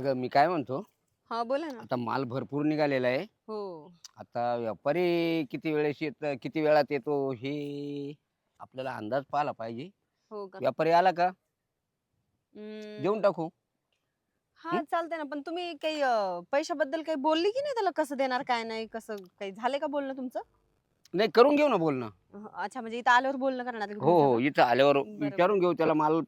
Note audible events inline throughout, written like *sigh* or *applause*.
अगं मी काय म्हणतो? हा बोला ना. आता माल भरपूर निघालेला आहे. हो. आता व्यापारी किती वेळेस येत किती वेळात येतो हे आपल्याला अंदाज पाहिला पाहिजे. हो का? व्यापारी आला का? हम्म, देऊन टाकू. हा चालतंय ना पण तुम्ही काही अं, पैशाबद्दल काही बोलली की नाही त्याला कसं देणार काय नाही कसं काही झालंय का बोलणं तुमचं? नाही करून घेऊ ना बोलणं. अह, अच्छा म्हणजे इथं आल्यावर बोलणं करणार आहे हो हो तुमचं? इथं आल्यावर बरोबर. विचारून घेऊ त्याला माल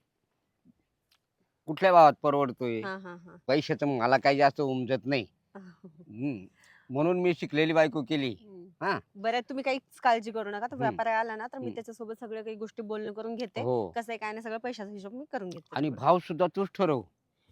कुठल्या भावात परवडतोय? हा हा हा पैशाचं मला काही जास्त उमजत नाही *laughs* हम्म. म्हणून मी शिकलेली बायको केली हम्म. हा. बरं तुम्ही काहीच काळजी करू नका तर हम्म. व्यापारी आला ना तर मी हम्म. त्याच्यासोबत सगळं काही गोष्टी बोलणं करून घेते हो कसं आहे काय नाही सगळं पैशाचा हिशोब मी करून घेते आणि त्याच्याकडून. भाव सुद्धा तूच ठरव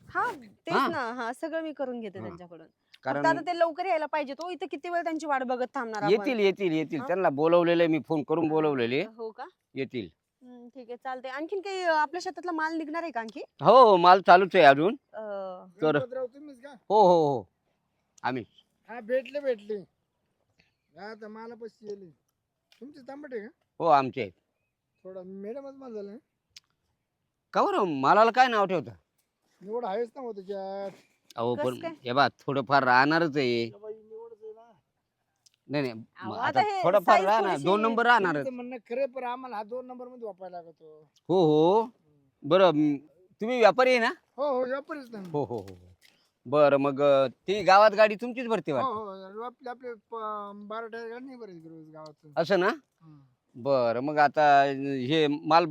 हा तेच. ना हा सगळं मी करून घेते हा. त्यांच्याकडून फक्त कारण आता ते लवकर यायला पाहिजे तो इथं किती वेळ त्यांची वाट बघत थांबणार आपण? येतील येतील येतील हा? त्यांना बोलवलेले मी फोन करून बोलवलेले हो का येतील हम्म, ठीक आहे चालतंय. आणखीन काही अं, आपल्या शेतातला माल निघणार आहे का आणखी? हो माल चालूच आहे अजून. अं, तर- गणपतराव तुम्हीच का? हो हो हो. आम्ही. हा भेटले भेटले. हा तर मला पशी गेले तुमचे तांबट आहे का? हो आमचे आहेत. थोडा मॅडमच मला झालं का बरं? मालाला काय नाव ठेवता? निवड आहेच ना हो त्याच्यात. अहो कसं पण काय? हे बा थोडंफार राहणारच आहे बाई निवडच आहे ना नाही नाही. अहो, मग आता आता हे थोडंफार size राहणार थोडीशी- दोन नंबर राहणारच. तुमचं म्हणणं खरे पण आम्हाला हा दोन नंबरमध्ये वापरायला लागतो. हो हो. बरं म, तुम्ही व्यापारी आहे ना? हो हो व्यापारीच ना हो हो हो हो. बरं मग अं, ती गावात गाडी तुमचीच भरते हो वाटतं हो. आपले आपले प- बारा टायर नाही बरेच रोज गावात असं ना? बरं मग आता हे माल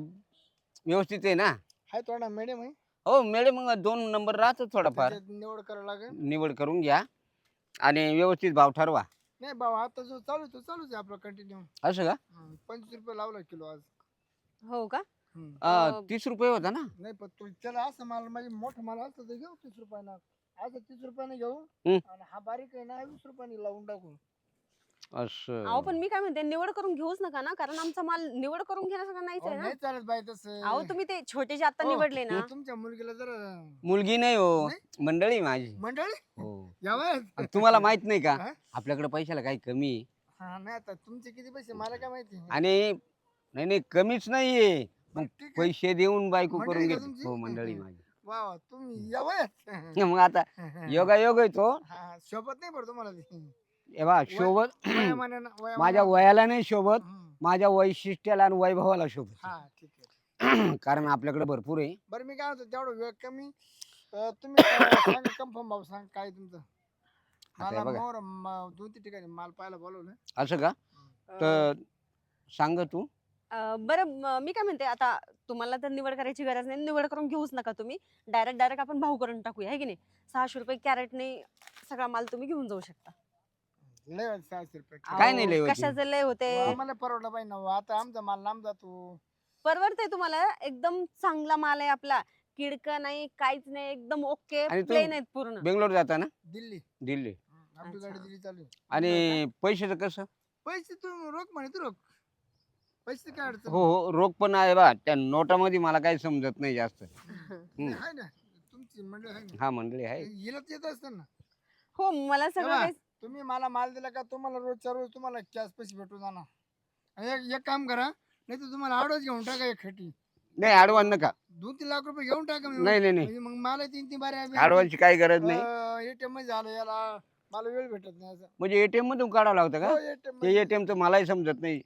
व्यवस्थित आहे ना? हाय थोडा मॅडम आहे. हो मॅडम मग दोन नंबर राहतो थोडाफार. त्याच्यात निवड करावं लागेल. निवड करून घ्या. आणि व्यवस्थित भाव ठरवा. नाही बाबा आता जो चालू तो चालूच आहे आपला कंटिन्यू असं का? पंचवीस रुपये लावला किलो आज. हो का? हम्म. अं, अं, तीस रुपये होता ना? नाही पण तू त्याला असं माल म्हणजे मोठं माल असतं तर घेऊ तीस रुपयानं. असं तीस रुपयाने घेऊ हम्म. आणि हा बारीक आहे ना वीस रुपयाने लावून टाकू. अहो पण मी काय म्हणते निवड करून घेऊच नका ना कारण आमचा माल निवड करून घेण्यासारखा नाहीच अहो, आहे ना नाही चालत बाई तसं अहो तुम्ही ते छोटे जे आता हो, निवडले ना तुमच्या मुलगीला जरा मुलगी नाही हो? मंडळी माझी मंडळी हो यावं आणि तुम्हाला माहीत नाही का *laughs* हा? आपल्याकडे पैशाला काही कमी आहे. हा नाही आता तुमचे किती पैसे मला काय माहिती आणि नाही नाही कमीच नाहीये मग मग ठीक आहे. पैसे देऊन बायको मंडळी करून का घेते? हो मंडळी. माझी वा वा तुम्ही *laughs* मग आता *laughs* योगा योग आहे तो हा शोभत नाही बरं तुम्हाला ते. हे बा शोभत *clears throat* वयामानानं- माझ्या वयाला नाही शोभत हम्म. माझ्या वैशिष्ट्याला आणि वैभवाला शोभत हा ठीक आहे *clears throat* कारण आपल्याकडे भरपूर आहे. बरं मी काय म्हणतो तेवढं वेळ कमी. अं, तुम्ही अं, *clears throat* सांगा कन्फर्म भाऊ सांग काय तुमचं? आता हे मला बघा. मोर म- दोन तीन ठिकाणी माल पाहायला बोलवलं. असं का? तर सांग तू. अं, बरं म- मी काय म्हणते आता तुम्हाला तर निवड करायची गरज नाही निवड करून घेऊच नका तुम्ही. डायरेक्ट डायरेक्ट आपण भाव करून टाकूया है की नाही? सहाशे रुपये कॅरेटने सगळा माल तुम्ही घेऊन जाऊ शकता. लय होते सहाशे रुपये काय नाही लय होते. कशाचे लय होते? आम्हाला परवडलं पाहिजे ना हो. आता आमचा माल लांब जातो. परवडते तुम्हाला? एकदम चांगला माल आहे आपला. किडका नाही काहीच नाही एकदम ओके. आणि तू- प्लेन आहेत पूर्ण. बेंगलोर जाता ना? दिल्ली. दिल्ली. आपली अच्छा. गाडी दिल्ली चालू आहे. आणि पैशाचं कसं? पैसे तू रोख म्हणे तू रोख. पैसे काय अडचण हो हो रोख पण आहे बा. त्या नोटामध्ये मला काही समजत नाही जास्त. *laughs* नाही, आहे ना तुमची मंडळ आहे ना. हा मंडळी आहे. हिला येत असतं ना. हो मला सगळं तेव्हा काही तुम्ही मला माल दिला का तुम्हाला रोजच्या रोज तुम्हाला कॅश पैसे भेटून जाणार. एक एक काम करा नाही तर तुम्हाला आडच घेऊन टाका एक खटी. नाही आडवान नका. दोन तीन लाख रुपये घेऊन टाका मी. नाही नाही नाही. म्हणजे मग मला तीन तीन बारे आडवानची काही गरज नाही. एटीएममध्ये झालं याला मला वेळ भेटत नाही असं. म्हणजे एटीएम मधून काढावं लागतं हो, का ATM ते मध्ये. एटीएम तर मलाही समजत नाही.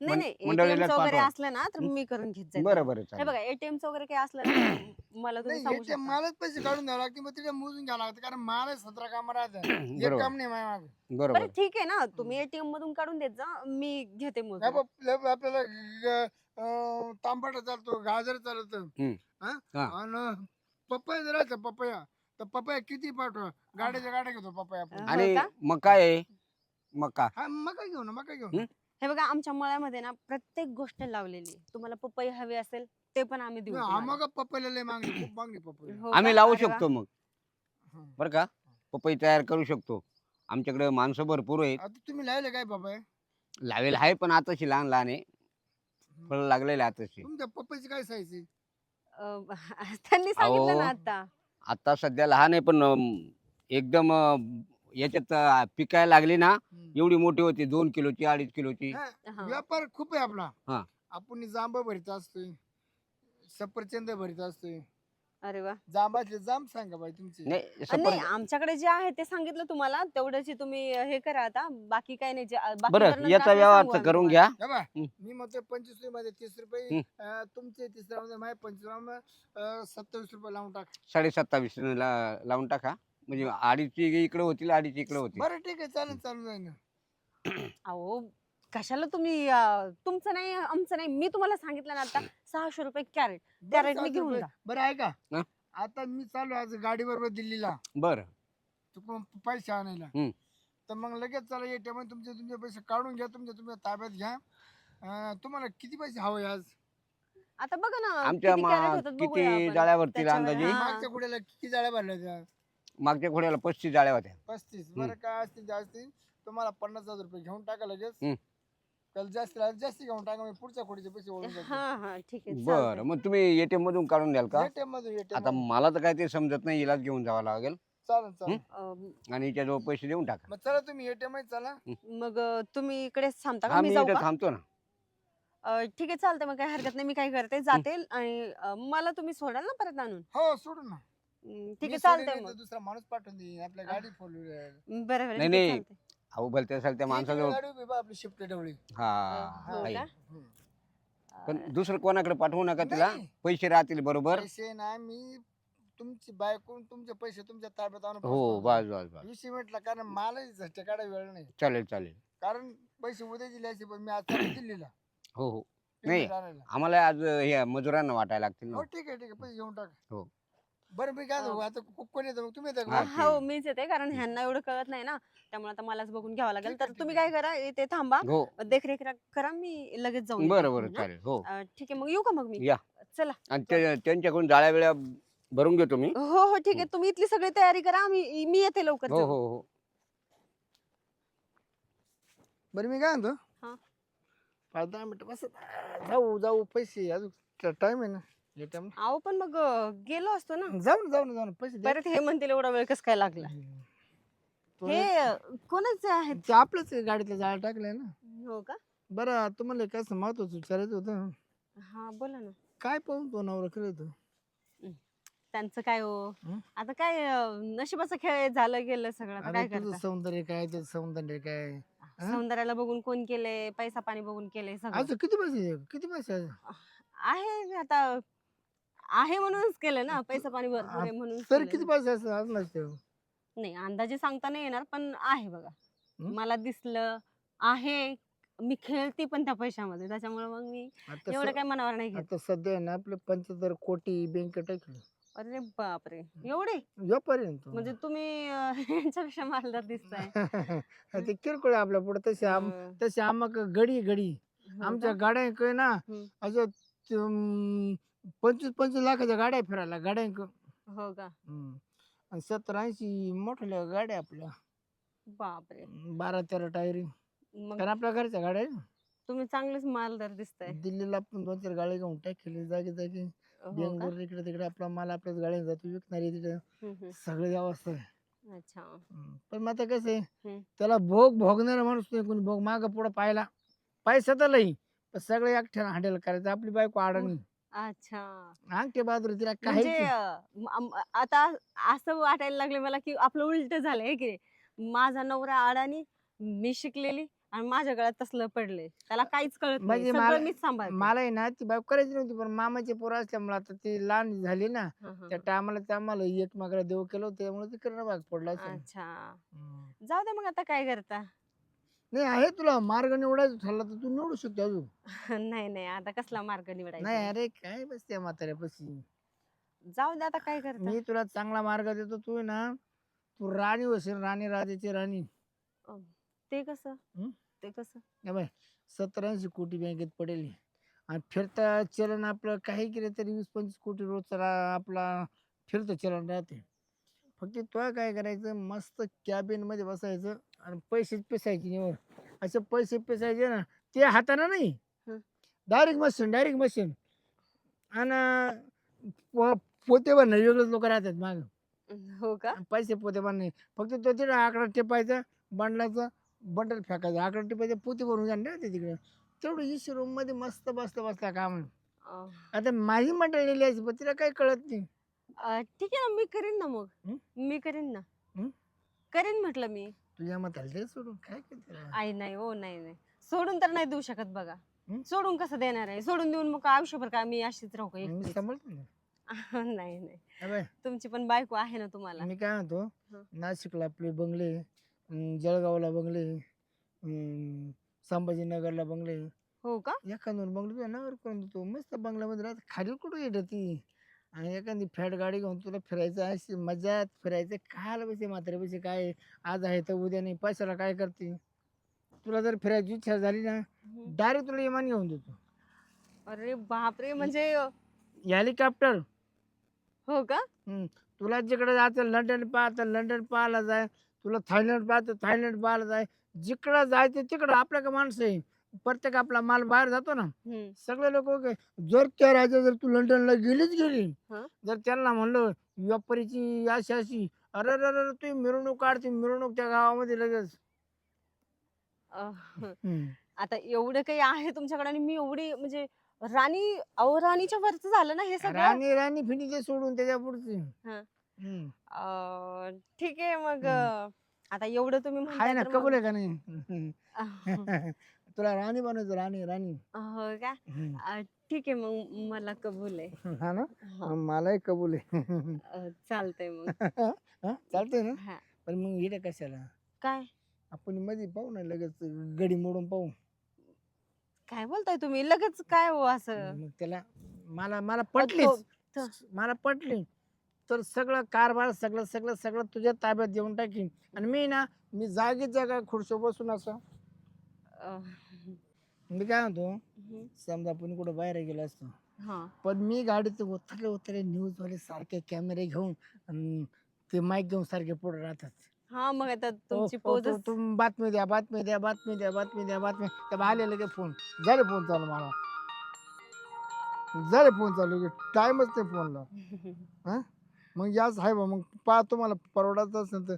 नाही मं- नाही मंडळीलाच ATM चं वगैरे पाठवा. असलं ना तर हं? मी करून घेत जाईल. बरं बरं हे चालेल. बघा एटीएम चं वगैरे काही असलं ना *coughs* मला तुम्ही सांगू शकता. मलाच पैसे काढून द्यावं लागते मग तिथे मोजून घ्यावं लागतं कारण मला सतरा काम राहतं *coughs* एक बरोबर. काम नाही माझ्या मागे बरोबर. बरं ठीक आहे ना. तुम्ही एटीएम मधून काढून देत जा मी घेते नाही मोजून. बाप- लय- आपल्याला ग- अं, चालतो गाजर चालत. हम्म. हा. आणि पपया जर राहायचं पपया तर पपया किती पाठवा? गाड्याच्या गाड्या घेतो पपया आपण. हो आणि का? मका आहे. मका. हा मका घेऊ ना मका घेऊ हम्म. हे बघा आमच्या मळ्यामध्ये ना प्रत्येक गोष्ट लावलेली आहे. तुम्हाला पपई हवी असेल ते पण आम्ही देऊ तुम्हाला. मग पपईला लय मागणी खूप मागणी पपई. हो आम्ही? लावू अरे वा. शकतो मग. बरं का? पपई तयार करू शकतो. आमच्याकडे माणसं भरपूर आहेत. आता तुम्ही लावले काय पपया लावेल आहे पण आताशी लहान लहान आहे. फळ लागलेले आताशी. तुमच्या पपईची काय साईज आहे? अं, *laughs* त्यांनी सांगितलं अहो. ना आता. आता सध्या लहान आहे पण एकदम याच्यात अं, पिकायला लागली ना. एवढी मोठी होती दोन किलोची अडीच किलोची हा, हा. व्यापार खूप आहे आपला हा. आपण जांब भरीत असतोय सफरचंद भरीत असतोय अरे वा जांबाचे जांब सांगा बाई तुमचे नाही आमच्याकडे जे आहे ते सांगितलं तुम्हाला तेवढ्याची तुम्ही हे करा आता बाकी काही नाही जे- बाकी बरं याचा व्यवहार सांगू तर आम्ही करून. घ्या हे बा, हं. मी म्हणतोय पंचवीस रुपये मध्ये तीस रुपये. अं, तुमचे तिसऱ्या मध्ये माझे पंचवीस सत्तावीस रुपये लावून टाक साडे सत्तावीस ला लावून टाका म्हणजे अडीचची इकडे होतील अडीच इकडे होतील. बरं ठीक आहे. चालेल चालू जाईल ना. अहो कशाला तुम्ही अ, तुमचं नाही आमचं नाही. मी तुम्हाला सांगितलं ना आता सहाशे रुपये कॅरेट. बरं, कॅरेटने चालतंय, घेऊन बरं. जा. बरं आहे का? आता मी चालू आहे आज गाडी बरोबर दिल्लीला. बरं. चुकून पैसे आणायला. हं. तर मग लगेच चला एटीएम तुमचे तुमचे पैसे काढून घ्या तुमच्या तुमच्या ताब्यात घ्या. अं, तुम्हाला किती पैसे हवे आज? आता बघा ना आमच्या किती मा- कॅरेट होतात बघूया किती आपण. जाळ्यावरती त्याच्यावर- अंदाजे? हा. मागच्या कुड्याला किती जाळ्या भरल्या त्या? मागच्या घोड्याला पस्तीस जाळ्या होत्या. पस्तीस. बरं काय असतील असतील तुम्हाला पन्नास हजार रुपये घेऊन टाका लगेच. हं. त्याला जास्त जास्त घेऊन टाका मी पुढच्या खोडीचे पैसे हा हा ठीक आहे. बरं चालतंय. मग तुम्ही एटीएम मधून काढून द्याल का? एटीएम ATM आता. मला तर काय ते समजत नाही इलाज घेऊन जावं लागेल. चालेल चालेल. अ, आणि हिच्याजवळ पैसे देऊन टाका. मग चला तुम्ही एटीएममध्ये चला. मग अ, तुम्ही इकडे थांबता हा का मी मी जाऊ इथं का? थांबतो ना. अ, ठीक आहे चालतंय. मग काही हरकत नाही मी काय करते. जाते आणि अ, मला तुम्ही सोडाल ना परत आणून? हो सोडू ना. हम्म, ठीक आहे चालतंय नाही मग दुसरा माणूस पाठवून देईन आपल्या गाडी फोर व्हीलर बरं बरं नाही, ठीक आहे, नाही. चालतंय. अहो भलते असेल त्या माणसाजवळ गाडी उभी बा आपली शिफ्ट डवळी हा हो आहे. का? हं. पण अ, दुसरं कोणाकडे पाठवू नका तिला नाही. पैसे राहतील बरोबर पैसे ना मी तुमची बायकून तुमचे पैसे तुमच्या ताब्यात आणून हो. बस बस बस वीस मिनिटला कारण मलाही झटके वेळ नाही चालेल चालेल कारण पैसे उद्या दिले असते पण मी आज चालू दिल्लीला हो हो नाही. आणायला. आम्हाला आज हे मजुरांना वाटायला लागतील ना हो ठीक आहे ठीक आहे पैसे घेऊन टाक हो. बरं मी काय सांगू, हो. आता को- कोण येतं मग तुम्ही येता हा, का? हो. मीच येते कारण ह्यांना एवढं कळत नाही ना त्यामुळे आता मलाच बघून घ्यावं लागेल तर तुम्ही. काय करा इथे थांबा हो देखरेख रा- करा मी लगेच जाऊन येते. बरं बरं हं? चालेल हो अ, ठीक आहे मग येऊ का मग मी या. चला आणि ते- त्यांच्याकडून जाळ्या वेळा भरून घेतो मी हो हो ठीक आहे तुम्ही इथली सगळी तयारी करा आम्ही मी येते लवकर हो जाऊन. हो हो बरं मी काय म्हणतो हा. पाच दहा मिनिटं बस जाऊ जाऊ पैसे अजून टाइम आहे ना ला. अहो पण मग अ, गेलो असतो ना. जाऊ ना जाऊ ना जाऊ ना. पैसे. परत हे म्हणतील एवढा वेळ कस काय लागला? हं. तो हे अ, कोणाचे आहेत? ते आपलंच आहे, गाडीतलं जाळ टाकलंय ना. हो का? बरं तुम्हाला काय महत्वाचं विचारायचं होतं. हा बोला ना. काय पाहून तो नवरा करत त्यांचं काय हो? हं? आता काय अ, नशिबाचा खेळ झालं गेलं सगळं. आता काय तुझं करता? सौंदर्य काय सौंदर्य काय हा? सौंदर्याला बघून कोण केलंय? पैसा पाणी बघून केलंय सगळं. किती पैसे किती पैसे आहे? आहे आता आहे म्हणूनच केलं ना पैसा पाणी भरपूर आहे म्हणून केलं किती. पैसे असं आज नसते नाही अंदाजे सांगता नाही येणार पण आहे बघा. हं? मला दिसलं आहे मी खेळते पण त्या पैशामध्ये त्याच्यामुळे मग मी आता एवढं स- काय मनावर नाही घेत. आता सध्या आहे ना आपलं पंच्याहत्तर कोटी बँक टाकली अरे बापरे एवढे? यापर्यंत म्हणजे तुम्ही अं, *laughs* यांच्यापेक्षा मालदार दिसताय. *laughs* ते किरकोळ आहे आपल्या पुढे. तसे आम तसे आमक गडी गडी. हो आमच्या? गाड्या काय ना हं. असं पंचवीस पंचवीस लाखाच्या गाड्या फिरायला गाड्या हो का? आणि सत्तर ऐंशी मोठ्या गाड्या आपल्या. बापरे. बारा तेरा टायरी मग कारण आपल्या घरच्या गाड्या आहे ना. तुम्ही चांगलेच मालदार दिसताय. दिल्लीला आपण दोन चार गाड्या घेऊन टाकले जागे जागे हो का? बेंगलोर इकडे तिकडे आपला माल आपल्याच गाड्या जातो विकणारी तिकडे. हं, हं. सगळी अवस्था आहे. अच्छा. हम्म. पण मग आता कसं आहे हम्म. त्याला भोग भोगणारा माणूस नाही कोणी भोग माग पुढं पाहिला. पैसा तर लई पण सगळं एकट्यानं हँडल करायचं. आपली बायको अडणी अच्छा. अंगठे बहादुर तिला म्हणजे काही अं, म- आम- आता असं वाटायला लागले मला की आपलं उलट झालंय की? माझा नवरा अडाणी मी शिकलेली आणि माझ्या गळ्यात तसलं पडलंय. त्याला काहीच कळत नाही. म्हणजे सगळं मला- मीच सांभाळते. मला आहे ना ती बायको करायची नव्हती पण मामाचे पोरं असल्यामुळे आता ती लहान झाली ना हं, हं, त्या हं. टायमाला त्या आम्हाला एक मागला देव केलं होतं त्यामुळे ते करणं भाग पडला असेल. अच्छा. हम्म. जाऊ दे मग आता काय करता? नाही आहे तुला. मार्ग निवडायचा ठरला तर तू निवडू शकतो अजून. *laughs* नाही नाही. आता कसला मार्ग नाही निवडायचा अरे काय बस त्या म्हाताऱ्यापाशी? जाऊ दे आता काय करता? मी तुला चांगला मार्ग देतो. तू आहे ना तू राणी होशील राणी राजाची राणी. ते कसं? हं? ते कसं? या बाय सत्तरऐंशी कोटी बँकेत पडेल. आणि फिरता चलन आपलं काही केलं तरी वीस पंचवीस कोटी रोजचा रा- आपला फिरतं चलन राहते. फक्त तुला काय करायचं? मस्त कॅबिनमध्ये बसायचं. आणि पैसे पेसायचे निवड असे पैसे पेसायचे ना ते हाताने नाही. हं. डायरेक्ट मशीन डायरेक्ट मशीन आणि पो- पोते बनणं वेगळेच लोक राहतात माग. हो का? पैसे पोते बनणे फक्त तो तिकडे आकडा टिपायचा बंडलाचं बंडल फेकायचं. आकडा टिपायचं पोते भरून जाणार ते तिकडे. तेवढं इशी रूममध्ये मस्त बसता बसता काम. अं, आता माझी मंडळी लिहायची पण तिला काही कळत नाही. अं, ठीक आहे ना मी करीन ना मग. हं? मी करीन ना. हं? करीन म्हटलं मी. तुझ्या मत दे सोडून काय करते आई नाही हो नाही नाही. सोडून तर नाही देऊ शकत बघा. हं? सोडून कसं देणार आहे? सोडून देऊन मग आयुष्यभर काय मी अशीच राहू का मी एकटीच? सांभाळतो ना. *laughs* नाही नाही. तुमची पण बायको आहे ना तुम्हाला? मी काय म्हणतो हं. नाशिकला आपले बंगले अं, जळगावला बंगले अं, संभाजीनगरला बंगले. हो का? एखाद दोन बंगले तुझ्या नावावर करून देतो. मस्त बंगल्यामध्ये राहत. खाली कुठं येत ती? आणि एखादी फॅट गाडी घेऊन तुला फिरायचं अशी मजात फिरायचं खायला पैसे म्हातारे पैसे काय आज आहे तर उद्या नाही पैशाला काय करते? तुला जर फिरायची इच्छा झाली ना. डायरेक्ट तुला इमान घेऊन देतो. अरे बापरे म्हणजे हेलिकॉप्टर. हो का? तुला जिकडे जायचं लंडन पाहतं लंडन पाहायला जाय. तुला थायलंड पाहतं थायलंड पाहायला जाय. जिकडं जायचं तिकडं आपल्या का माणसं आहे? प्रत्येक आपला माल बाहेर जातो ना. सगळे लोक जर त्या राज्यात जर तू लंडनला गेलीच गेली हं. जर त्यांना म्हणलं व्यापारीची अशी अशी अरे अरे अरे तुम्ही मिरवणूक काढते मिरवणूक त्या गावामध्ये लगेच हम्म. आता एवढं काही आहे तुमच्याकडे आणि मी एवढी म्हणजे राणी अहो राणीच्या वरच झालं ना हे सगळं राणी राणी फिनी ते सोडून त्याच्या पुढची हं. हम्म. ठीक आहे मग आता एवढं तुम्ही म्हणताय ना तर कबूल आहे का नाही *laughs* *laughs* तुला राणी बनायचं राणी राणी. हो का? हम्म. अं, ठीक आहे मग मला कबूल आहे. हा ना? हा, मलाही कबूल आहे. अं, चालतंय मग. *laughs* हा, चालतंय ना? हा. पण मग इकडे कशाला? काय? आपण मध्ये पाहू ना लगेच गडी मोडून पाहू. काय बोलताय तुम्ही? लगेच काय हो असं? मग त्याला मला मला पटलीच. तो- मला पटली. तर सगळं कारभार सगळं सगळं सगळं तुझ्या ताब्यात देऊन टाकीन. आणि मी ना मी जागीच जागा खुर्शी बसून असं. अं, मी काय म्हणतो समजा आपण कुठं बाहेर गेलो असतो. हा. पण मी गाडीत उतरले उतरले न्यूज वाले सारखे कॅमेरे घेऊन अन ते माईक घेऊन सारखे पुढे राहतात. हा मग आता तुमची ओ, तु- बातमी द्या बातमी द्या बातमी द्या बातमी द्या बातमी. त्या आले लगे फोन झाले फोन चालू मला. झाले फोन चालू टाइमच नाही फोनला *laughs* मग याच आहे बा मग पाहतो मला परवडायचं असेल तर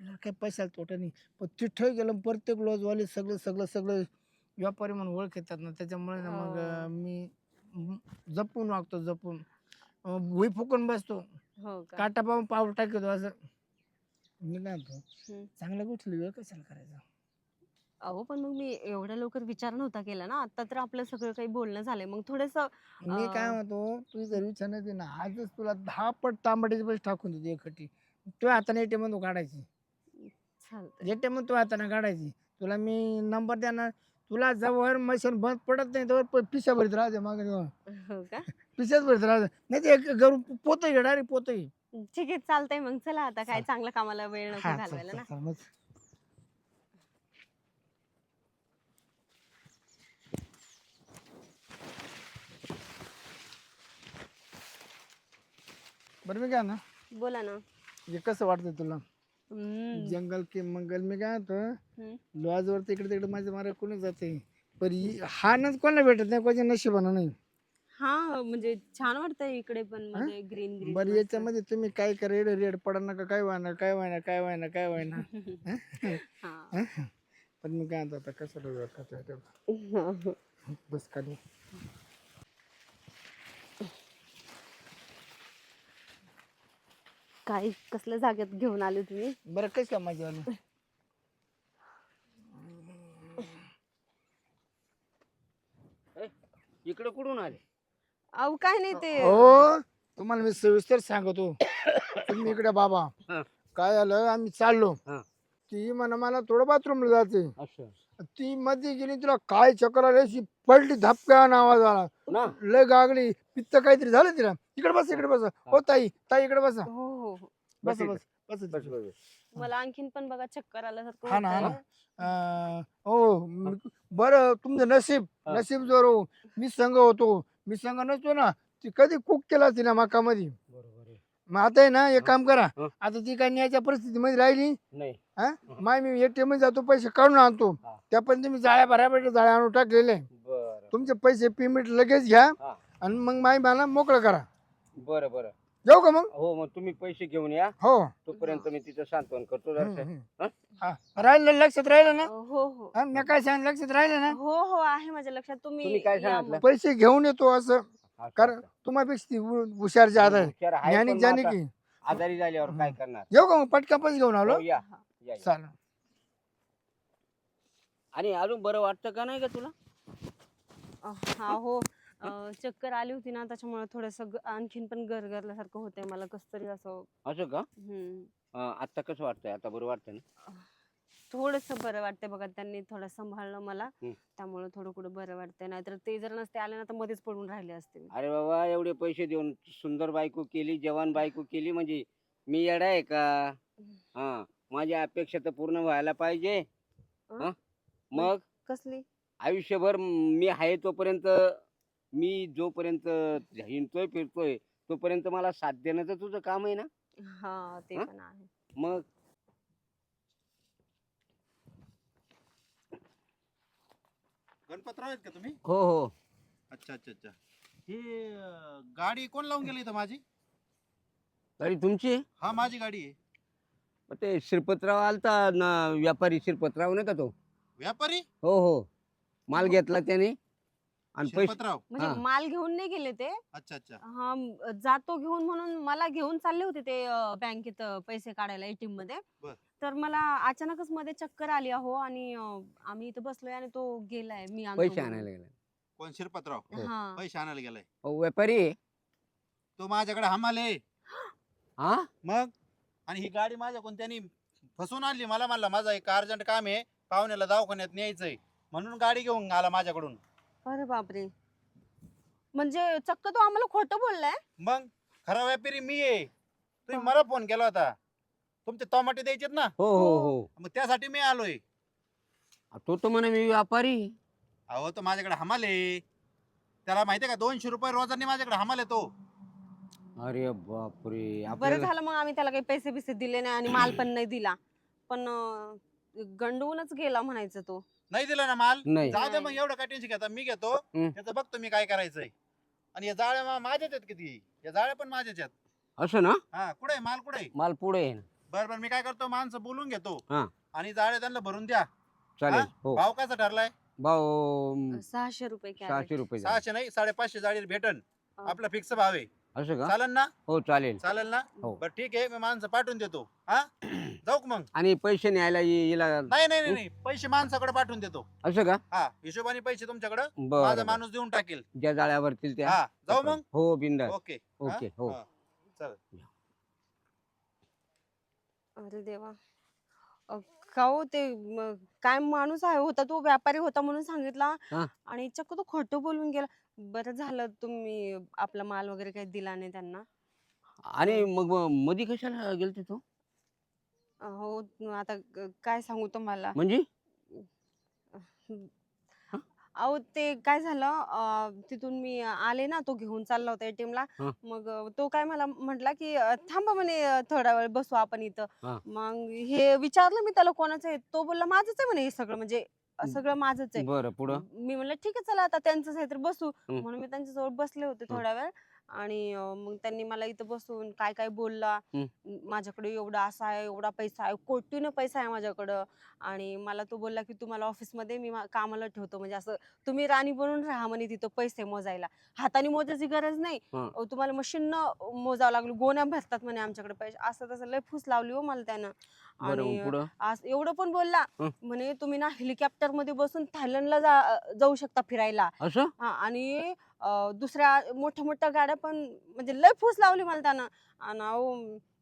आपल्याला काही पैशाला तोटा नाही. पण तिथं गेलं प्रत्येक लॉजवाले सगळं सगळं सगळं व्यापारी म्हणून ओळख येतात ना. त्याच्यामुळे ना मग हो. अं, मी म, जपून वागतो जपून. अं, भुई फुकून बसतो. हो का? काटा पाहून पाऊल टाकतो असं. मी काय म्हणतो हम्म. चांगल्या गोष्टी वेळ कशाला करायचा? अहो पण मग मी एवढ्या लवकर विचार नव्हता केला ना. आता तर आपलं सगळं काही बोलणं झालंय. मग थोडस मी काय अं, म्हणतो तू जर विचार नाही केला ना आजच तुला दहा पट तांबड्याचे पैसे टाकून देतो एकखटी तुझ्या हाताने एटीएम मधून काढायची. चालतंय. एटीएम मधून तुझ्या हाताने काढायची. तुला मी नंबर देणार. तुला जवळ मशीन बंद पडत नाही तर पिशा भरीत राहते मागे हो का? पिशाच भरीत राहते नाही ते एक पोत घे डायरेक्ट पोत घे. ठीक आहे चालतंय मग. चला आता काय चाल. चांगल्या कामाला वेळ नको घालवायला ना. मग. बरं मी काय ना बोला ना. हे कसं वाटतं तुला? हम्म, जंगल के मंगल मी काय होतं हम्म. लॉज वरती इकडे तिकडे माझ्या मारा कोणी जाते. पण हि- हा नच कोणाला भेटत नाही कोणाच्या नशिबानं नाही. हा म्हणजे छान वाटतंय इकडे पण म्हणजे ग्रीन ग्रीन बरं याच्यामध्ये तुम्ही काय करा रेड रेड पडा नका काय व्हायना काय व्हायना काय व्हायना काय व्हायना. *laughs* हा? पण मी काय म्हणतो आता कसं खातं. बस खाली. काय कसल्या जागेत घेऊन आले तुम्ही? बरं कसं माझ्या आली इकडे कुठून आले? अहो काय नाही ते. हो तुम्हाला मी सविस्तर सांगतो. तुम्ही इकडे बाबा. हा. काय झालं आम्ही चाललो. हा. ती म्हणा मला थोडं बाथरूमला असं ती मध्ये गेली तुला काय चक्कर आली अशी पडली धपका आवाज आला ना? लय गागली. पित्त काहीतरी झालं तिला. इकडे बस इकडे बस. हो ताई ताई इकडे बसा. हो. बस बस बस बस बस बस मला आणखीन पण बघा चक्कर आल्यासारखं हा ना, हा होतंय. अं, हो म- बरं तुमचं नशीब हा. नशीब जोर. हो मी संघ होतो. मी संघ नसतो ना ती कधी कुक केला असती ना मकामध्ये. बरोबर आहे. मग आता आहे ना एक काम करा. हा. आता ती काय न्यायच्या परिस्थितीमध्ये राहिली? नाही. हा? माय मी एटीएममध्ये जातो पैसे काढून आणतो. हा. त्या पण तुम्ही जाळ्या भरायला जाळ्या आणून टाकलेले बर. तुमचे पैसे पेमेंट लगेच घ्या हा. आणि मग माय मला मोकळं करा. बर बर. जाऊ का मग हो मग तुम्ही पैसे घेऊन या हो तोपर्यंत मी तिचं सांत्वन करतो हम्म, जरासं. हम्म. हा? हा. राहिलं लक्षात राहिलं ना हो हो हा, मी काय सांगितलं लक्षात राहिलं ना हो हो आहे माझ्या लक्षात तुम्ही तुम्ही काय या सांगितलं? मग. पैसे घेऊन येतो असं कारण. तुम्हापेक्षा ती हु- हुशार ज्यादा आहे हुशार आहे, ज्ञानी पण मग ज्ञानी आता की आजारी झाल्यावर काय करणार येऊ का मग पटका पैसे घेऊन आलो हो, या हा. या, या. चालेल आणि अजून बरं वाटतं का नाही का तुला हा हो चक्कर आली होती ना त्याच्यामुळे थोडस आणखीन पण गरगरल्यासारखं होतंय मला कस तरी असं. असं का? हम्म, आता कसं वाटतंय? आता बरं वाटतं ना? थोडस बरं वाटतंय बघा त्यांनी थोडं सांभाळलं मला. हम्म. त्यामुळे थोडं कुठं बरं वाटतंय. नाहीतर ते जर नसते आले ना तर मध्येच पडून राहिले असते मी. अरे बाबा एवढे पैसे देऊन सुंदर बायको केली जवान बायको केली म्हणजे मी येडा आहे का? हा माझी अपेक्षा तर पूर्ण व्हायला पाहिजे? हं? मग? कसली? आयुष्यभर मी आहे तोपर्यंत मी जोपर्यंत हिंडतोय फिरतोय तोपर्यंत मला साथ देणं तर तुझं काम आहे ना? हा ते हं? पण आहे. मग? गणपतराव आहेत का तुम्ही? हो हो. अच्छा अच्छा अच्छा. ही अं, गाडी कोण लावून गेली इथं माझी? तरी तुमची? हा माझी गाडी आहे. मग ते श्रीपतराव आलता ना व्यापारी श्रीपतराव नाही का तो? व्यापारी? हो हो. माल घेतला त्याने. आणि पैसे शिरपतराव म्हणजे हा. माल घेऊन नाही गेले ते. अच्छा अच्छा. हा म- जातो घेऊन म्हणून मला घेऊन चालले होते ते अ, बँकेत अ, पैसे काढायला एटीएममध्ये. बर. तर मला अचानकच मध्ये चक्कर आली अहो आणि अ, आम्ही इथं बसलोय आणि तो गेलाय मी आणतो पैसे म्हणून. आणायला गेला कोण? शिरपतराव. हो. हा पैसे आणायला गेलाय. हो व्यापारी. आहे. तो माझ्याकडे हमाले हा मग? आणि ही गाडी माझ्या कोणत्यानी फसवून आणली. मला म्हणला माझा एक अर्जंट काम आहे. पाहुण्याला दवाखान्यात न्यायचंय. म्हणून गाडी घेऊन आला माझ्याकडून. अरे बापरे. म्हणजे चक्क तो आम्हाला खोटं बोललाय? मग? खरा व्यापारी मी आहे. तुम्ही. मला फोन केला होता. तुमचे टमाटे द्यायचेत ना? हो हो हो. मग त्यासाठी मी आलोय. तो तर म्हणे मी व्यापारी. अहो तो माझ्याकडे हमाले त्याला माहितीये का दोनशे रुपये रोजाने माझ्याकडे हमाले तो. अरे बापरे बरं आपल्याला झालं मग आम्ही त्याला काही पैसे बिसे दिले नाही आणि माल पण नाही दिला. पण अ, गंडवूनच गेला म्हणायचं तो. नाही दिला ना माल? नाही. जाऊ दे. मग एवढं काय टेन्शन घेता? मी घेतो. हम्म. त्याचं बघतो मी काय करायचंय. आणि या जाळ्या मा- माझ्याच आहेत किती? या जाळ्या पण माझ्याच आहेत. असं ना? हा कुठे आहे? माल कुठे आहे? माल पुढे आहे ना. बरं बरं मी काय करतो? माणसं बोलून घेतो. हा. आणि जाळ्या त्यांना भरून द्या. चालेल हा? हो. भाव कसा ठरलाय? भाऊ अं, सहाशे रुपये कॅरेट. सहाशे रुपये झाले. सहाशे नाही साडेपाचशे जाळी भेटन. हा. आपला फिक्स भाव आहे. असं का? चालेल ना? हो चालेल. चालेल ना? हो. बरं ठीक आहे. मी माणसं पाठवून देतो. हा? जाऊ का मग? आणि पैसे न्यायला ये- येला नाही नाही नाही, नाही. पैसे माणसाकडे पाठवून देतो. असं का? हा हिशोबाने पैसे तुमच्याकडे. माझा बरं. माणूस देऊन टाकेल. ज्या जाळ्यावरतील त्या. हा जाऊ मग? हो बिंदा ओके. ओके हो? हा. अरे देवा. अ, का हो ते म, काय माणूस आहे होता तो व्यापारी होता म्हणून सांगितला. हा. आणि चक्क तो खोटं बोलून गेला. बरं झालं तुम्ही आपला माल वगैरे काही दिला नाही त्यांना. आणि मग मधी कशाला गेलते तो? हो आता ग- काय सांगू तुम्हाला? म्हणजे? अहो ते काय झालं अं, तिथून मी आले ना तो घेऊन चालला होता ATM ला हा. मग अं, तो काय मला म्हटला की अं, थांबा म्हणे अं, थोडा वेळ बसू आपण इथं. मग हे विचारलं मी त्याला कोणाचं आहे? तो बोलला माझंच आहे म्हणे हे सगळं म्हणजे अं, सगळं माझंच आहे. बरं पुढं? मी म्हणलं ठीक आहे चला आता त्यांचंच आहे तर बसू. म्हणून मी त्यांच्याजवळ बसले होते. थोडा वेळ. आणि अं, मग त्यांनी मला इथं बसून काय काय बोलला माझ्याकडे एवढा असा आहे एवढा पैसा आहे कोटीनं पैसा आहे माझ्याकडं. आणि मला तो बोलला की तुम्हाला ऑफिसमध्ये मी मा- कामाला ठेवतो. म्हणजे असं तुम्ही राणी बनून राहा म्हणे तिथं पैसे मोजायला. हाताने मोजायची गरज नाही. हा. अहो, तुम्हाला मशीन मोजावं लागलं गोण्या भरतात म्हणे आमच्याकडे पैसे. असं तसं लय फूस लावली हो मला त्यानं. बरं आणि मग पुढं आज एवढं पण बोलला. हं. म्हणे तुम्ही ना हेलिकॉप्टरमध्ये बसून थायलंडला जा जाऊ शकता फिरायला. असं? हा आणि दुसऱ्या मोठ्या मोठ्या गाड्या पण म्हणजे लय फूस लावली मला त्यानं. आणि अहो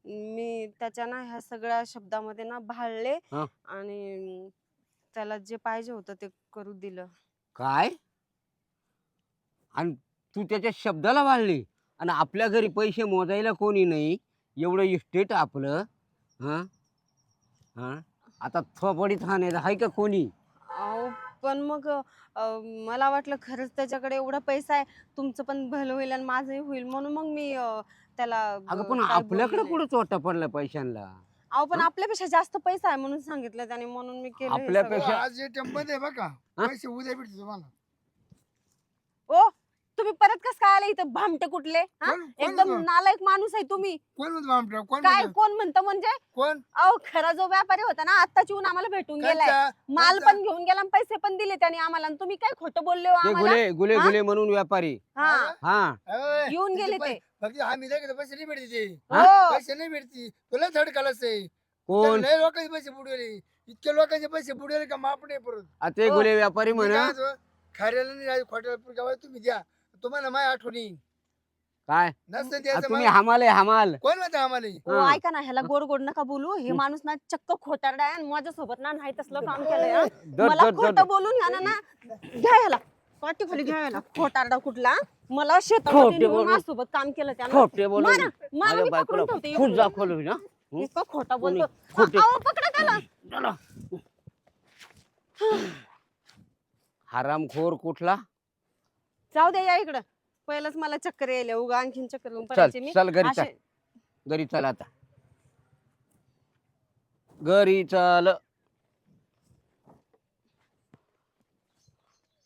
मी त्याच्या ना ह्या सगळ्या शब्दामध्ये ना भाळले हा. आणि त्याला जे पाहिजे होतं ते करू दिलं. काय? आणि तू त्याच्या शब्दाला वाढली आणि आपल्या घरी पैसे मोजायला कोणी नाही. एवढं इस्टेट आपलं. हा? हा? आता थोपडीत हाणे आहे का कोणी? अहो पण मग अं, मला वाटलं खरंच त्याच्याकडे एवढा पैसा आहे तुमचं पण भलं होईल आणि माझंही होईल म्हणून मग मी अं, त्याला अगं पण काय आपल्याकडे बोलले नाही. कुठं चोटा पडला पैशांना अहो पण? आपल्यापेक्षा जास्त पैसा आहे म्हणून सांगितलं त्याने म्हणून मी केलं हे आपल्यापेक्षा-. आज आहे बघा हा? पैसे उद्या भेटते तुम्हाला ओ तुम्ही परत कस काय आले इथं भामटे कुठले? हा? कोण- कोण एकदम म्हणतो? नालायक माणूस आहे तुम्ही. कोण म्हणतो आमच्या कोण काय म्हणतो? कोण म्हणतं म्हणजे? कोण? अहो खरा जो व्यापारी होता ना आत्ताच येऊन आम्हाला भेटून गेलाय? माल? पण घेऊन गेला आणि पैसे पण दिले त्याने आम्हाला. आणि तुम्ही काय खोटं बोलले हो ते आम्हाला? गुले गुले हा? गुले म्हणून व्यापारी. हा. हा? येऊन तिचे गेले पै- ते आम्ही नाही पैसे नाही भेटते ते. हो. पैसे नाही भेटती तुला थर्ड कलास आहे कोण? लय लोकांचे पैसे बुडवले. इतके लोकांचे पैसे बुडवले का माप नाही परत. आ, ते हो. गुले व्यापारी मी म्हण काय म्हणतो, खाऱ्याला नाही खोट्याला तुम्ही द्या. तुम्हाला माय आठवणी. काय? नसतं आ, द्यायचं तुम्ही. हमाल आहे हमाल. कोण म्हणतं आम्हाला हो हा. ऐका ना ह्याला गोड गोड नका बोलू. हे माणूस ना चक्क खोटारडा आहे आणि माझ्यासोबत ना नाही तसलं काम केलंय हा. दर मला दर. दर खोटं बोलून ह्यानं ना घ्या ह्याला. पाठी खाली घ्या ह्याला. खोटारडा कुठला? मला शेतामध्ये खोटे नेऊन बोलून- माझ्यासोबत काम केलं त्यानं. खोटे बोलून. मारा, मारा, माझ्या मी बायकोला पकडून ठेवते. खूप इकडून. दाखवलं ना. हं? इतका खोटा कोणी? बोलतो खोटे. अहो, पकडा त्याला. चला. हरामखोर कुठला? जाऊ दे या इकडं. पहिलंच मला चक्कर यायला उगा आणखीन चक्कर चल पडायची मी. चल घरी चल. घरी चल आता. घरी चल.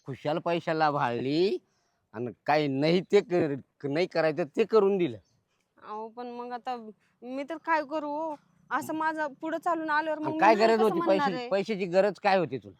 खुशाल पैशाला भाळली आणि काही नाही ते कर- नाही करायचं ते करून दिलं. अहो पण मग आता मी तर काय करू? असं माझं पुढे चालून आल्यावर मग आणि काय गरज कसं होती? म्हणणार पैसे आहे? पैशाची गरज काय होती तुला?